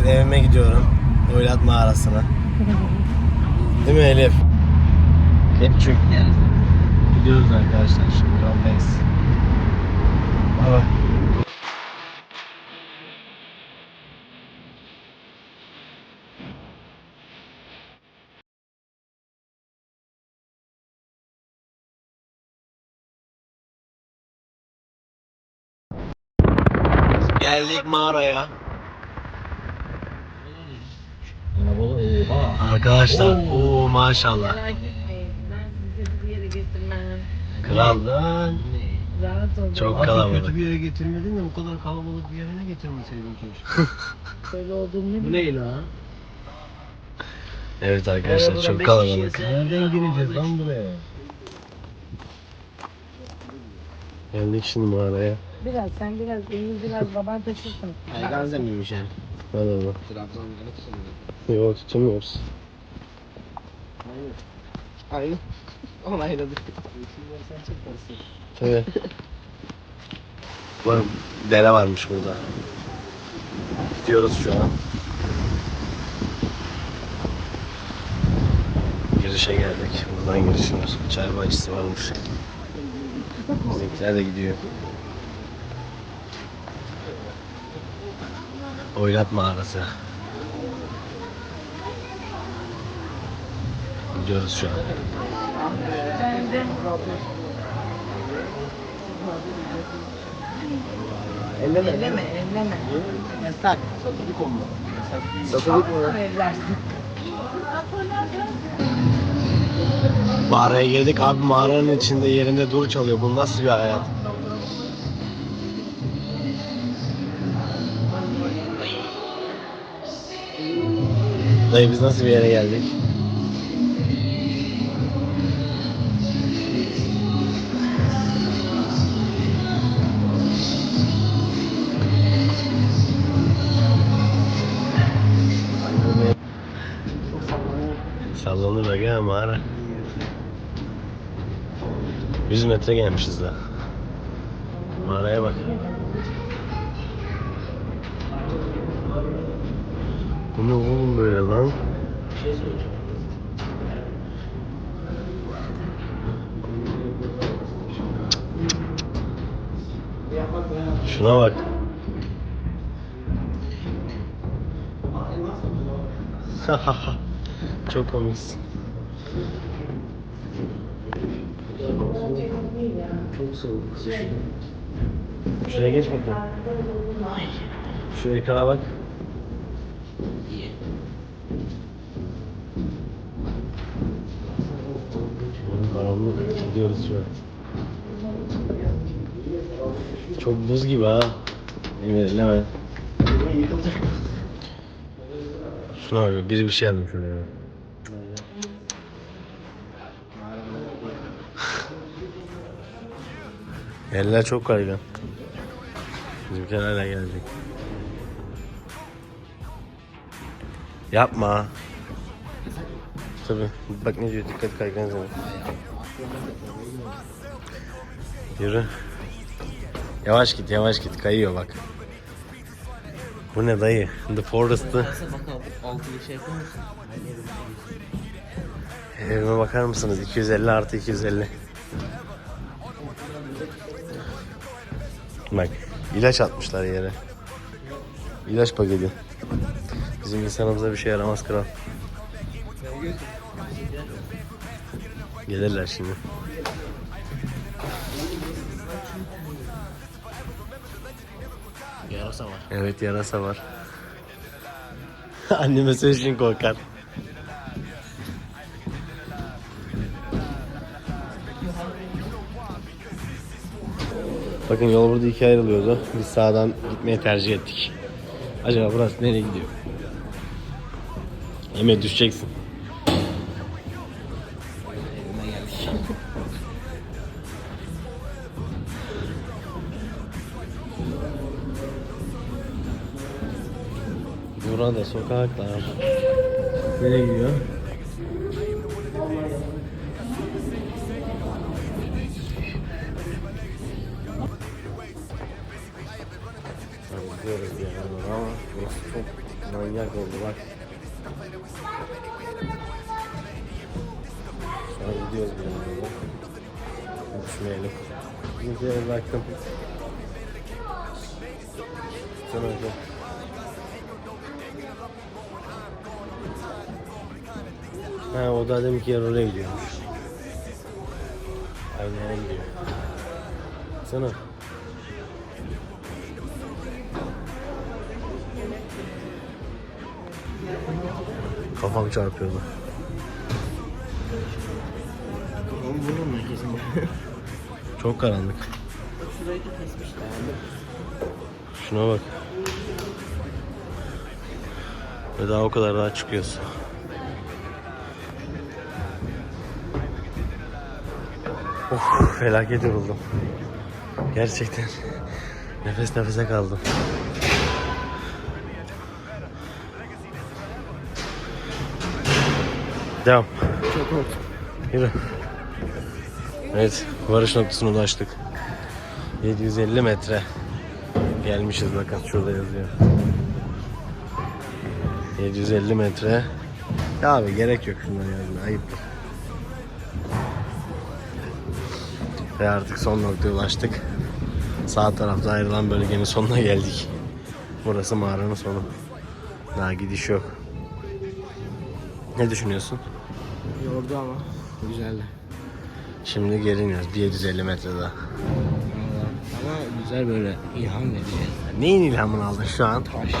Evet evime gidiyorum. Oylat mağarasına. Değil mi Elif? Elif'cim. Gidiyoruz arkadaşlar şimdi yoldayız. Baba. Geldik mağaraya. Arkadaşlar o maşallah. Merak etmeyin. Ben sizi bir yere getirmem. Kral. Olun. Çok kalabalık. Kötü bir yere getirmedin de bu kadar kalabalık bir yere ne getirmeseydin keşke. Böyle olduğunu ne bu ne lan? Evet arkadaşlar çok kalabalık. Nereden gireceğiz lan buraya? Geldik şimdi mağaraya. Biraz sen biraz elini biraz baban taşırsın. Gazi miymiş yani? Hadi oğlum. Trabzon'da tutuyor. Yok tutamıyoruz. Aynı. Onayladık. Sen çıkarsın. Tabii. Var, dere varmış burada. Gidiyoruz şu an. Girişe geldik. Buradan giriş var. Çay bahçesi varmış. Bizimkiler de gidiyor. Oylat mağarası. Gidiyoruz şu an. Elleme. elleme elleme. Yasak. Satılık olma. Satılık mı? Evlersin. Mağaraya girdik abi mağaranın içinde yerinde dur çalıyor. Bu nasıl bir hayat? Dayı biz nasıl bir yere geldik? 100 metre gelmişiz daha. Mağaraya bak. Bu ne oğlum böyle lan? Şuna bak. Çok komiksin. Çok soğuk. Şuraya geç bakalım. Şu ekrana bak. Karanlık gidiyoruz şu an. Çok buz gibi ha. Emir elleme. Şuna bak biri bir şey yazmış şuraya. Eller çok kaygan. Bizimkiler hala gelecek. Yapma. Tabi. Bak ne diyor dikkat kaygan sana. Yürü. Yavaş git yavaş git kayıyor bak. Bu ne dayı? The Forest'ı. Evime bakar mısınız? 250 artı 250. Bak ilaç atmışlar yere. İlaç paketi. Bizim insanımıza bir şey yaramaz kral. Gelirler şimdi. Yarasa var. Evet yarasa var. Anneme söyleyin korkar. Bakın yol burada ikiye ayrılıyordu. Biz sağdan gitmeye tercih ettik. Acaba burası nereye gidiyor? Emre düşeceksin. Burada sokaklar. Nereye gidiyor? Çok Manyak oldu bak. An gidiyoruz bir yandan. Düşmeyelim. Bizimkilere bıraktım. Sen hocam. Ha o da demek ki oraya gidiyormuş. Aynı yere gidiyor. Sana. Kafam çarpıyordu. Çok karanlık. Şuna bak. Ve daha o kadar daha çıkıyoruz. Of felaket yoruldum. Gerçekten nefes nefese kaldım. Devam. Çok oldu. Yürü. Evet, varış noktasına ulaştık. 750 metre. Gelmişiz bakın şurada yazıyor. 750 metre. Ya abi gerek yok şunları yazmaya, ayıptır. Ve artık son noktaya ulaştık. Sağ tarafta ayrılan bölgenin sonuna geldik. Burası mağaranın sonu. Daha gidiş yok. Ne düşünüyorsun? Yordu ama güzeldi. Şimdi geri iniyoruz. Bir 750 metre daha. Ama güzel böyle ilham verici. Neyin ilhamını aldın şu an? Taş.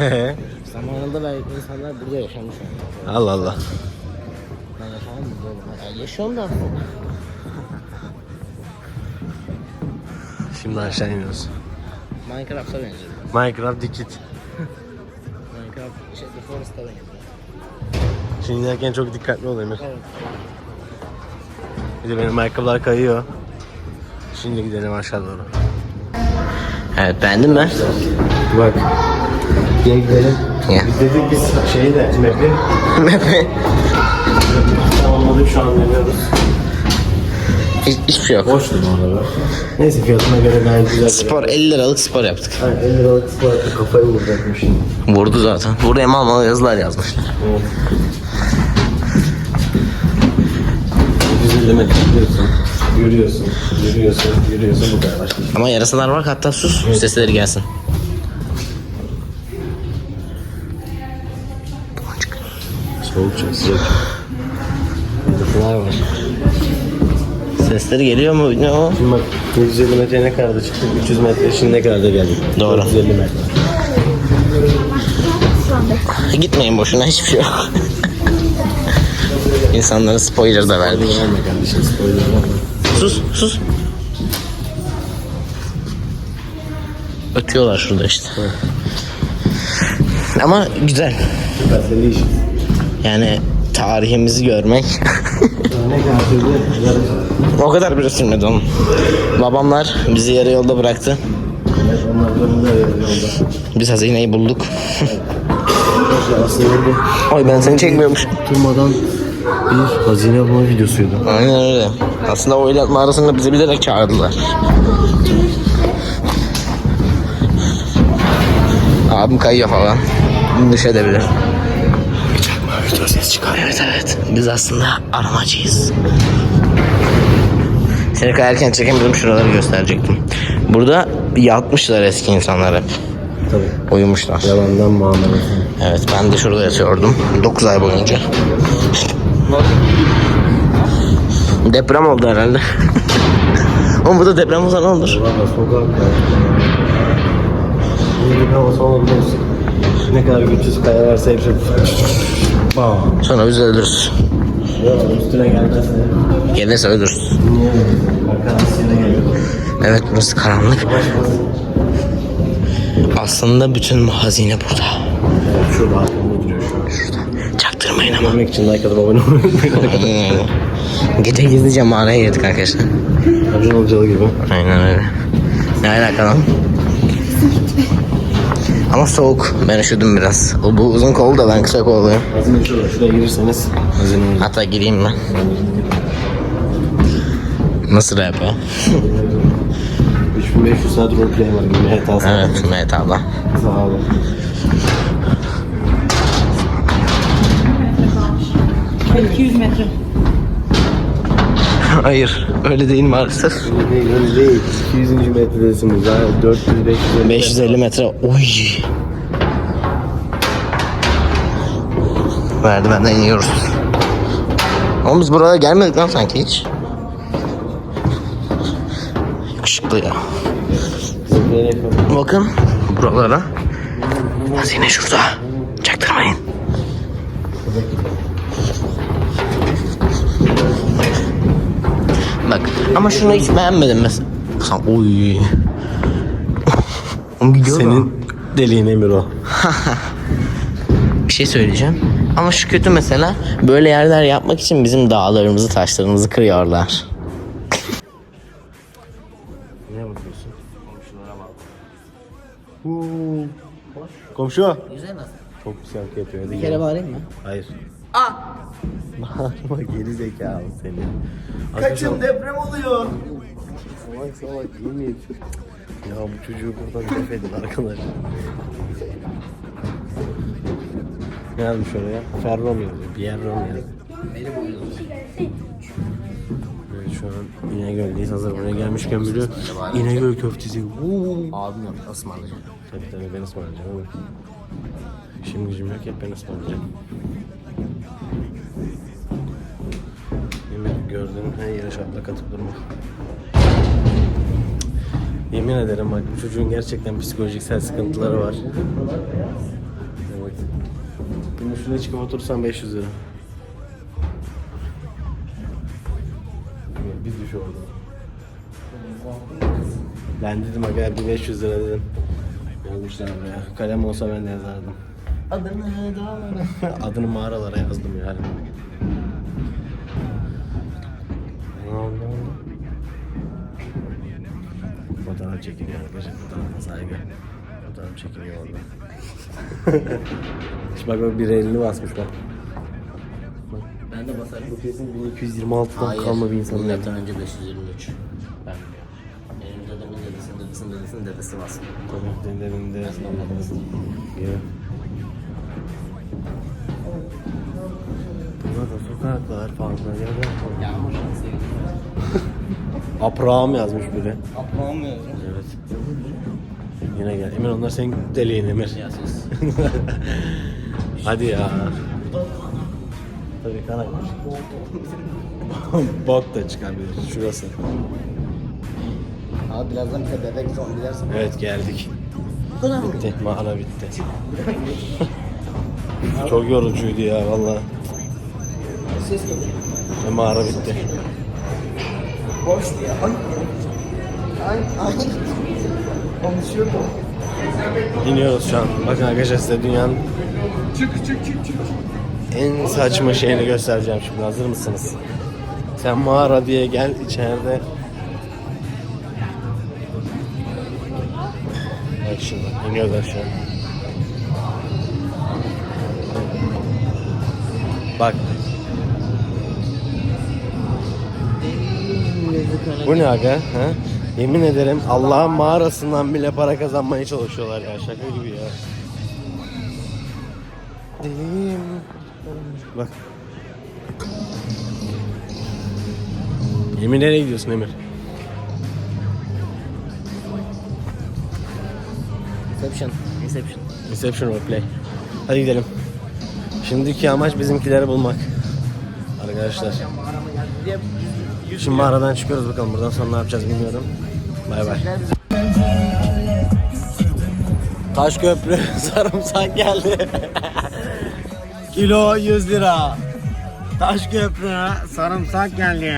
Ee? Zamanında belki insanlar burada yaşamış yani. Allah Allah. Ben yaşamam mı oğlum? Ya yaşıyorum da. Şimdi aşağı iniyoruz. Minecraft'a benziyor. Minecraft dikit. Minecraft şey The Forest'a benziyor. Şimdi inerken çok dikkatli ol Emir. Evet. Bir de benim ayakkabılar kayıyor. Şimdi gidelim aşağı doğru. Evet beğendin mi? Bak. Gel gidelim. Ya. Biz dedik biz şeyi de map'i tamamladık şu an dönüyoruz. Hiç, hiçbir şey yok. Boştu bu arada. Neyse fiyatına göre gayet güzel. Spor 50 liralık spor yaptık. Ha, 50 liralık spor yaptı kafayı vuracakmış şimdi. Vurdu zaten. Buraya mal mal yazılar yazmışlar. Evet. 150 metre gidiyorsun. Yürüyorsun, yürüyorsun, yürüyorsun bu kadar başka. Ama yarasalar var hatta sus. Sesleri gelsin. Soğuk çok sıcak. Yarasalar var. Sesleri geliyor mu? Ne o? Şimdi bak 150 metre ne kadar da çıktık? 300 metre şimdi ne kadar da geldik? Doğru. 150 metre. Gitmeyin boşuna hiçbir şey yok. İnsanlara spoiler da verdik. Verme kardeşim spoiler verme. Sus sus. Ötüyorlar şurada işte. Ama güzel. Yani tarihimizi görmek. O kadar bile sürmedi onun. Babamlar bizi yarı yolda bıraktı. Biz hazineyi bulduk. Oy ben seni çekmiyormuş. durmadan bir hazine bulma videosuydu. Aynen öyle. Aslında o ilat mağarasında bizi bilerek çağırdılar. Abim kayıyor falan. Düşebilir. Video ses çıkar. Evet evet. Biz aslında aramacıyız. Seni kayarken çekemedim şuraları gösterecektim. Burada yatmışlar eski insanlar hep. Tabii. Uyumuşlar. Yalandan muamele. Evet ben de şurada yatıyordum. 9 ay boyunca. Deprem oldu herhalde. Oğlum burada deprem olsa ne olur? Sokak. Bir. Ne kadar güçsüz kaya varsa hepsi Bam. Sonra biz ölürüz. Ya üstüne gelmezse. Gelirse ölürüz. Niye? Geliyor. Evet burası karanlık. Aslında bütün hazine burada. Evet şurada Çaktırmayın ama. Görmek için like atıp abone olmayı unutmayın. Gece gizlice mağaraya girdik arkadaşlar. Acun Ilıcalı gibi. Aynen öyle. Ne alaka lan? Ama soğuk. Ben üşüdüm biraz. O bu uzun kol da ben kısa kolluyum. Hazine şurada. Şuraya girirseniz hazine orada. Hatta gireyim ben. Nasıl rap ya? 3500 saat roleplay var gibi. Evet aslında. Evet Mehmet abla. Sağ olun. 200 metre. Hayır öyle değil maalesef. Öyle değil, öyle değil. 200. metredesiniz ha. 400, 500, 550 metre. Oy. Merdivenden iniyoruz. Ama biz buraya gelmedik lan sanki hiç. Yakışıklı ya. Bakın buralara. Hazine şurada. Ama şunu hiç beğenmedim mesela. Sen oy. Oğlum gidiyor. Senin deliğin Emir o. Bir şey söyleyeceğim. Ama şu kötü mesela böyle yerler yapmak için bizim dağlarımızı taşlarımızı kırıyorlar. Ne bakıyorsun? Komşu. Güzel nasıl? Çok güzel yapıyor. Hadi Bir kere bağırayım mı? Hayır. Aa! Bağırma geri zekalı seni. Kaçın deprem oluyor. Salak salak yemin. Ya bu çocuğu buradan def edin arkadaşlar. Ne yazmış oraya? Ferrom yazıyor. Pierrom yazıyor. Evet şu an İnegöl'deyiz. Hazır buraya gelmişken biliyor. İnegöl köftesi. Abim yok ısmarlayacağım. Tabii tabii ben ısmarlayacağım. İşim gücüm yok hep ben ısmarlayacağım. Yemin gördüğün her yere şaplak atıp durma. Yemin ederim bak bu çocuğun gerçekten psikolojiksel sıkıntıları var. Evet. Şuraya çıkıp otursan 500 lira. Bir düş orada. Ben dedim aga bir 500 lira dedim. Yazmışlar buraya. Kalem olsa ben de yazardım. Adını dağlara. Adını mağaralara yazdım yani. Fotoğraf çekiliyor arkadaşlar. Fotoğrafa saygı. Fotoğraf çekiliyor orada. Şimdi bak bak bir elini basmış bak. Ben de basarım. Bu kesin 1226'dan kalma bir insanın evi. Milattan önce 523. Ben biliyorum. Benim dedemin dedesinin dedesinin dedesinin dedesi var. Tabii denlerinde. Ya. Burada da sokaklar fazla ya da Yağmur şansı Abraham yazmış biri. Mı yazıyor? Evet. Yine gel. Emir onlar senin deliğin Emir. Hadi ya. Tabii kanak. Bok da çıkabilir. Şurası. Abi birazdan bize bebek zombiler sana. Evet geldik. Bu kadar mı? Bitti. Mağara bitti. Çok yorucuydu ya valla. Ses geliyor. Mağara bitti. Boştu ya. Ay. Ay. Ay. Konuşuyordu. İniyoruz şu an. Bakın arkadaşlar size dünyanın en saçma şeyini göstereceğim şimdi. Hazır mısınız? Sen mağara diye gel içeride. Bak şimdi iniyorlar şu an. Bak. Bu ne aga? Ha? Yemin ederim Allah'ın mağarasından bile para kazanmaya çalışıyorlar ya. Şaka gibi ya. Deliyim. Bak. Emir nereye gidiyorsun Emir? Inception. Inception. Reception Roleplay. Hadi gidelim. Şimdiki amaç bizimkileri bulmak. Arkadaşlar. Şimdi mağaradan çıkıyoruz bakalım. Buradan sonra ne yapacağız bilmiyorum. Bay bay. Taş köprü sarımsak geldi. Kilo 100 lira. Taş köprü sarımsak geldi.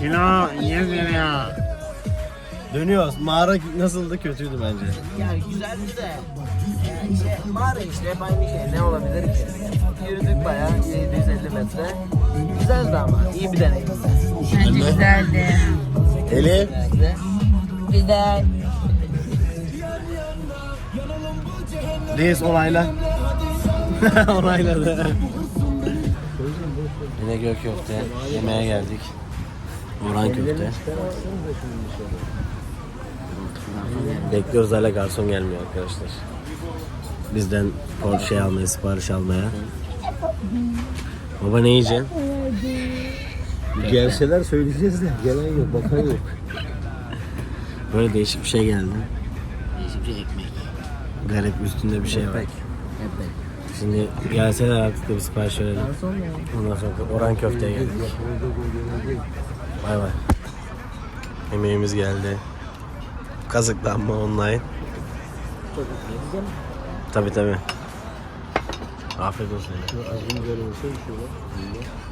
Kilo 100 lira. Dönüyoruz. Mağara nasıldı? Kötüydü bence. Yani güzeldi de. Yani işte mağara işte hep aynı şey. Ne olabilir ki? Yürüdük bayağı 750 metre. Güzeldi ama. iyi bir deneyim. Bence güzeldi. Elif. Güzel. Reis onayla. Onayladı. Yine göl köfte. Yemeğe geldik. Orhan köfte. Bekliyoruz hala garson gelmiyor arkadaşlar. Bizden or şey almaya, sipariş almaya. Baba ne yiyeceksin? Gelseler söyleyeceğiz de gelen yok, bakan yok. Böyle değişik bir şey geldi. Değişik bir ekmek. Garip üstünde bir şey var. Ekmek. Şimdi gelseler artık da bir sipariş verelim. Ondan sonra Orhan köfteye geldik. Bay bay. Yemeğimiz geldi. Kazıklanma online. Tabi tabi. Afiyet olsun. Az önce.